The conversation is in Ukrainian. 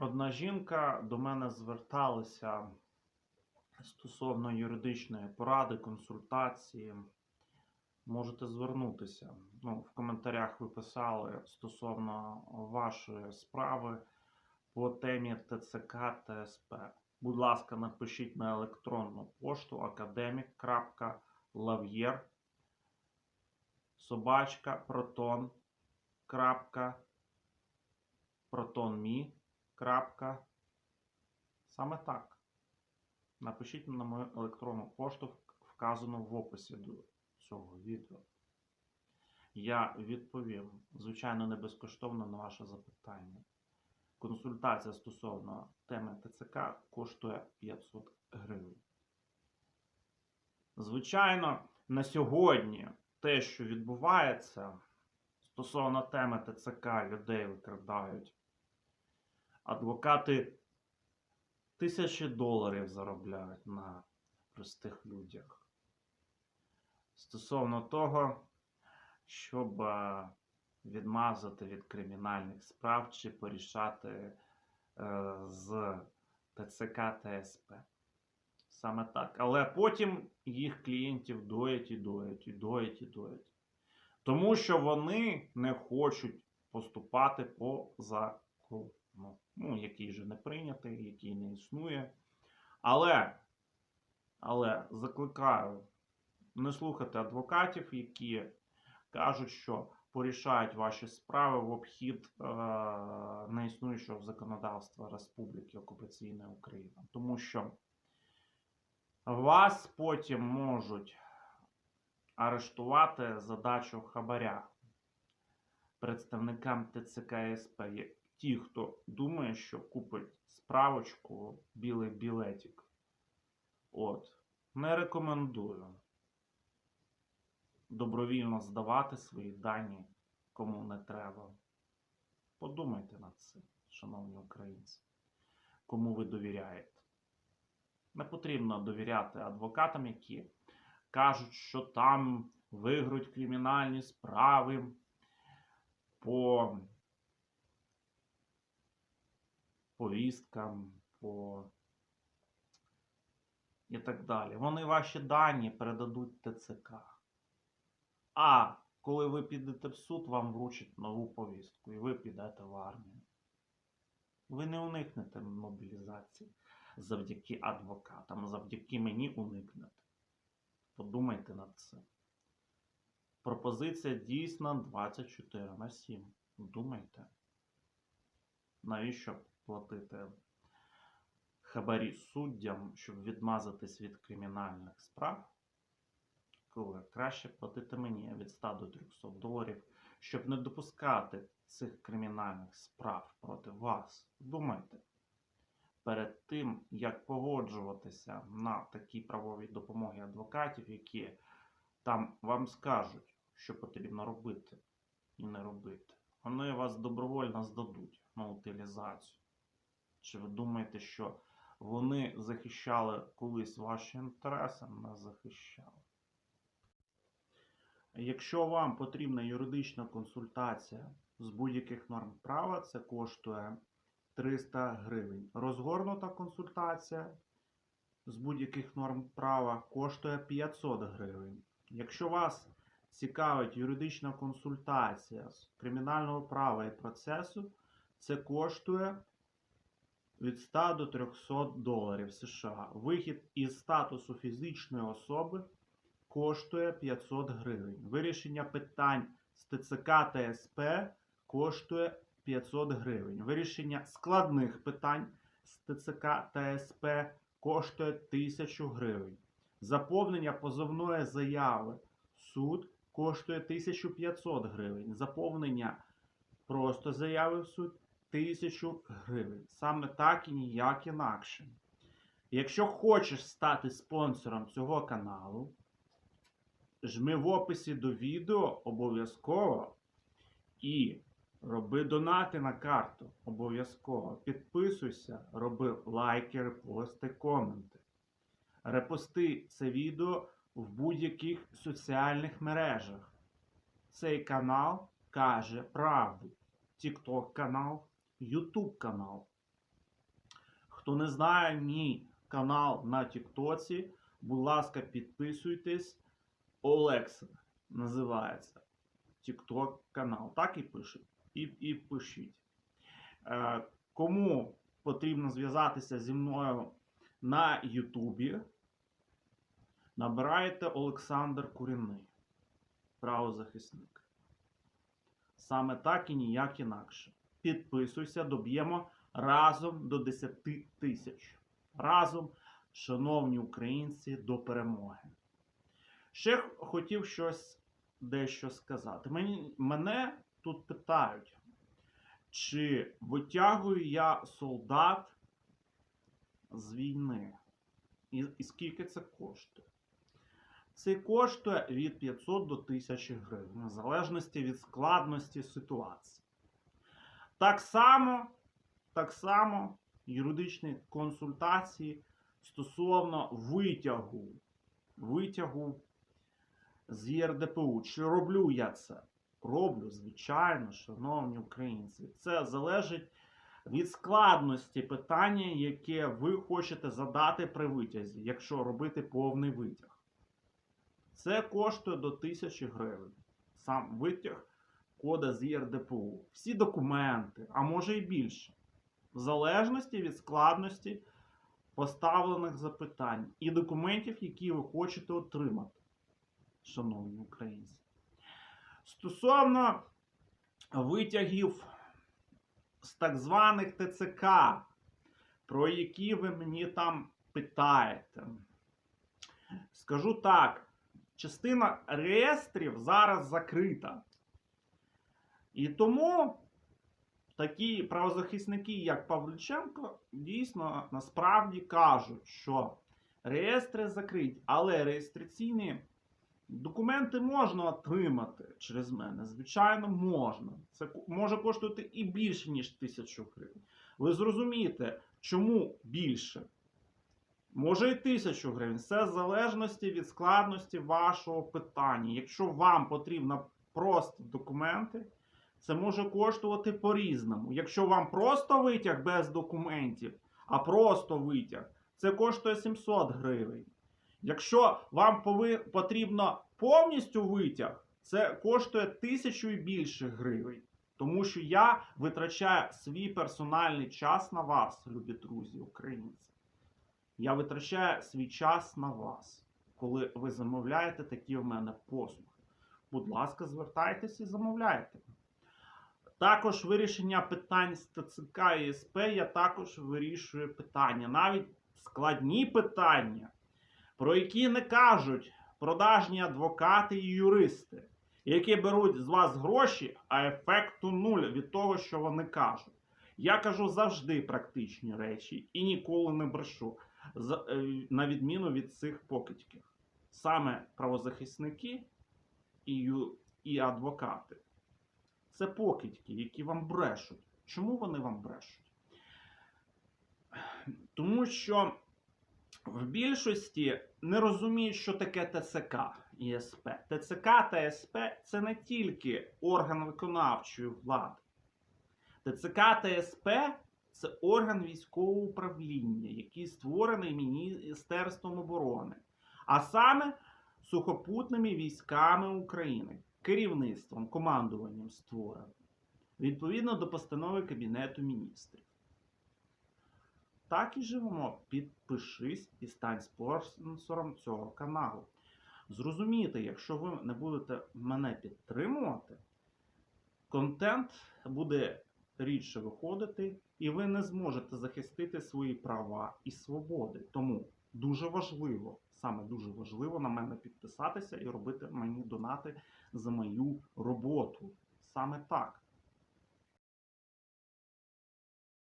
Одна жінка до мене зверталася стосовно юридичної поради, консультації. Можете звернутися. Ну, в коментарях ви писали стосовно вашої справи по темі ТЦК ТСП. Будь ласка, напишіть на електронну пошту academic.lavyer собачка протон крапка protonme крапка саме так. Напишіть на мою електронну пошту, вказану в описі до цього відео. Я відповім, звичайно, не безкоштовно на ваше запитання. Консультація стосовно теми ТЦК коштує 500 гривень. Звичайно, на сьогодні те, що відбувається стосовно теми ТЦК, людей викрадають. Адвокати тисячі доларів заробляють на простих людях. Стосовно того, щоб е, відмазати від кримінальних справ чи порішати е, з ТЦК ТСП. Саме так. Але потім їх клієнтів доять і доять, і доять, і доять. Тому що вони не хочуть поступати по закону, ну, який же не прийнятий, який не існує. Але, але закликаю не слухати адвокатів, які кажуть, що порішають ваші справи в обхід е, неіснуючого законодавства Республіки Окупаційної України. Тому що вас потім можуть арештувати за дачу хабаря представникам ТЦК СП. Ті, хто думає, що купить справочку білий білетик. От. Не рекомендую добровільно здавати свої дані кому не треба. Подумайте над цим, шановні українці, кому ви довіряєте. Не потрібно довіряти адвокатам, які кажуть, що там виграють кримінальні справи по повісткам, по і так далі. Вони ваші дані передадуть ТЦК. А коли ви підете в суд, вам вручать нову повістку і ви підете в армію. Ви не уникнете мобілізації завдяки адвокатам, завдяки мені уникнете. Подумайте над цим. Пропозиція дійсна 24 на 7. Думайте. Навіщо платити хабарі суддям, щоб відмазатись від кримінальних справ? Коли краще платити мені від 100 до 300 доларів, щоб не допускати цих кримінальних справ проти вас. Думайте перед тим, як погоджуватися на такі правові допомоги адвокатів, які там вам скажуть, що потрібно робити і не робити. Вони вас добровольно здадуть на утилізацію. Чи ви думаєте, що вони захищали колись ваші інтереси? Не захищали. Якщо вам потрібна юридична консультація з будь-яких норм права, це коштує 300 гривень. Розгорнута консультація з будь-яких норм права коштує 500 гривень. Якщо вас цікавить юридична консультація з кримінального права і процесу, це коштує від 100 до 300 доларів США. Вихід із статусу фізичної особи коштує 500 гривень. Вирішення питань з ТЦК та СП коштує 500 гривень. Вирішення складних питань з ТЦК та СП коштує 1000 гривень. Заповнення позовної заяви суд коштує 1500 гривень. Заповнення просто заяви в суд 1000 гривень. Саме так і ніяк інакше. Якщо хочеш стати спонсором цього каналу, жми в описі до відео обов'язково і роби донати на карту обов'язково. Підписуйся, роби лайки, репости, коменти. Репости це відео в будь-яких соціальних мережах. Цей канал каже правду. TikTok канал, YouTube канал. Хто не знає мій канал на Тіктоці, будь ласка, підписуйтесь. Олекса називається Тікток канал. Так і пишуть. І, і пишіть. Е, кому потрібно зв'язатися зі мною на Ютубі, набираєте Олександр Курінний, правозахисник. Саме так і ніяк інакше. Підписуйся, доб'ємо разом до 10 тисяч. Разом, шановні українці, до перемоги. Ще хотів щось дещо сказати. Мені, мене тут питають, чи витягую я солдат з війни? І, і скільки це коштує? Це коштує від 500 до 1000 гривень, в залежності від складності ситуації. Так само, так само юридичні консультації стосовно витягу, витягу з ЄРДПУ. Чи роблю я це? Роблю, звичайно, шановні українці. Це залежить від складності питання, яке ви хочете задати при витязі, якщо робити повний витяг. Це коштує до 1000 гривень. Сам витяг кода з ЄРДПУ. Всі документи, а може і більше. В залежності від складності поставлених запитань і документів, які ви хочете отримати, шановні українці. Стосовно витягів з так званих ТЦК, про які ви мені там питаєте. Скажу так, частина реєстрів зараз закрита. І тому такі правозахисники, як Павлюченко, дійсно насправді кажуть, що реєстри закриті, але реєстраційні документи можна отримати через мене. Звичайно, можна. Це може коштувати і більше, ніж тисячу гривень. Ви зрозумієте, чому більше? Може і тисячу гривень. Все в залежності від складності вашого питання. Якщо вам потрібно просто документи, це може коштувати по-різному. Якщо вам просто витяг без документів, а просто витяг, це коштує 700 гривень. Якщо вам потрібно повністю витяг, це коштує тисячу і більше гривень. Тому що я витрачаю свій персональний час на вас, любі друзі, українці. Я витрачаю свій час на вас, коли ви замовляєте такі в мене послуги. Будь ласка, звертайтеся і замовляйте. Також вирішення питань з ТЦК і СП я також вирішую питання. Навіть складні питання, про які не кажуть продажні адвокати і юристи, які беруть з вас гроші, а ефекту нуль від того, що вони кажуть. Я кажу завжди практичні речі і ніколи не брешу, е, на відміну від цих покидьків. Саме правозахисники і, і адвокати. Це покидьки, які вам брешуть. Чому вони вам брешуть? Тому що в більшості не розуміють, що таке ТЦК і СП. ТЦК та СП це не тільки орган виконавчої влади. ТЦК та СП це орган військового управління, який створений Міністерством оборони, а саме сухопутними військами України, керівництвом, командуванням створено, відповідно до постанови Кабінету міністрів. Так і живемо. Підпишись і стань спонсором цього каналу. Зрозумійте, якщо ви не будете мене підтримувати, контент буде рідше виходити, і ви не зможете захистити свої права і свободи. Тому дуже важливо, саме дуже важливо на мене підписатися і робити мені донати за мою роботу. Саме так.